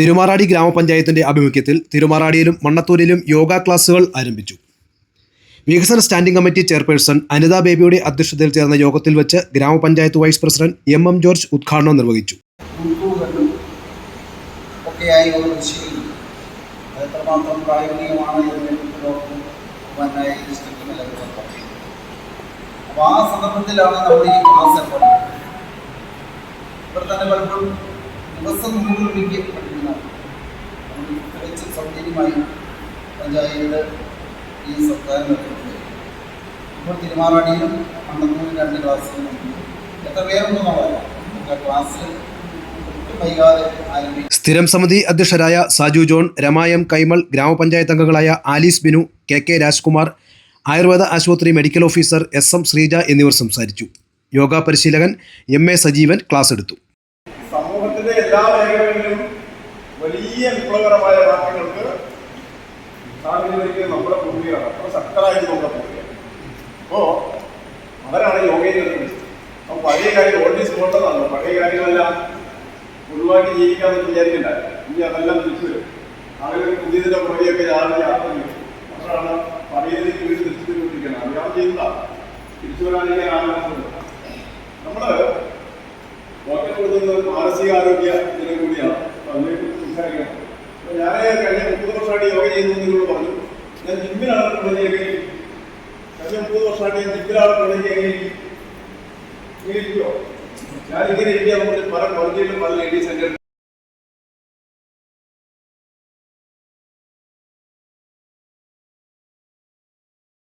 തിരുമാറാടി ഗ്രാമപഞ്ചായത്തിന്റെ ആഭിമുഖ്യത്തിൽ തിരുമാറാടിയിലും മണ്ണത്തൂരിലും യോഗ ക്ലാസുകൾ ആരംഭിച്ചു. വികസന സ്റ്റാൻഡിംഗ് കമ്മിറ്റി ചെയർപേഴ്സൺ അനിത ബേബിയുടെ അധ്യക്ഷതയിൽ ചേർന്ന യോഗത്തിൽ വെച്ച് ഗ്രാമപഞ്ചായത്ത് vice president M M George ഉദ്ഘാടനം നിർവഹിച്ചു. ഇവിടെ തന്നെ പലപ്പോഴും ദിവസം മുഴുവൻ സൗജന്യമായി പഞ്ചായത്ത് ഈ സർക്കാർ നൽകുന്നത് ഇപ്പോൾ തിരുമാറാടിയിലും മണ്ണത്തൂരും രണ്ട് ക്ലാസ്സുകളും ഉണ്ട്. എത്ര പേരുണ്ടെന്ന് പറയാം ക്ലാസ് സ്ഥിരം സമിതി അധ്യക്ഷരായ സാജു ജോൺ രമായം കൈമൾ ഗ്രാമപഞ്ചായത്ത് അംഗങ്ങളായ Alice Binu K K Rajkumar Ayurveda ആശുപത്രി medical officer S M Sreeja എന്നിവർ സംസാരിച്ചു. യോഗ പരിശീലകൻ എം എ സജീവൻ ക്ലാസ് എടുത്തു. സമൂഹത്തിന്റെ എല്ലാ മേഖലകളിലും വലിയ വിപ്ലവകരമായ മാറ്റങ്ങൾക്ക് സാധ്യതയിലേക്ക് നമ്മുടെ പൂർവികരാണ് അത്ര ശക്തരായിട്ട് നമ്മുടെ പൂർവികർ അപ്പോ അവരാണ് നിർമ്മിച്ചത് അപ്പൊ പഴയ കാര്യം ഓൾഡ് ഗോൾഡെന്നാണ് പഴയ കാര്യങ്ങളെല്ലാം ഒഴിവാക്കി ജീവിക്കാമെന്ന് വിചാരിക്കണ്ടായിരുന്നു ഇനി അതെല്ലാം തിരിച്ചു വരും. ആളുകൾ പുതിയതിന്റെ പുറകെയൊക്കെ യാത്ര യാത്ര ചെയ്യും അപ്പോഴാണ് പഴയതിലേക്ക് വീട് തിരിച്ചു കൊണ്ടിരിക്കുന്നത് അറിയാൻ ചെയ്യുന്നതാണ് തിരിച്ചു വരാനിങ്ങനെ ആഗ്രഹമുണ്ട് നമ്മൾ ഡോക്ടർ കൊടുക്കുന്നത് മാനസികാരോഗ്യ ഇതിനെ കൂടിയാണ്. അപ്പൊ അപ്പൊ ഞാൻ കഴിഞ്ഞ മുപ്പത് വർഷമായിട്ട് യോഗ ഞാൻ ജിമ്മിലാണ് തുടങ്ങിയെങ്കിൽ കഴിഞ്ഞ മുപ്പത് വർഷമായിട്ട് ഞാൻ ജിമ്മിലാണ് ഇങ്ങനെ ഇരിക്കുമോ ഞാൻ ഇങ്ങനെ ഇരിക്കാൻ പല കോളേജിലും പല ലേഡീസ് സെന്ററിൽ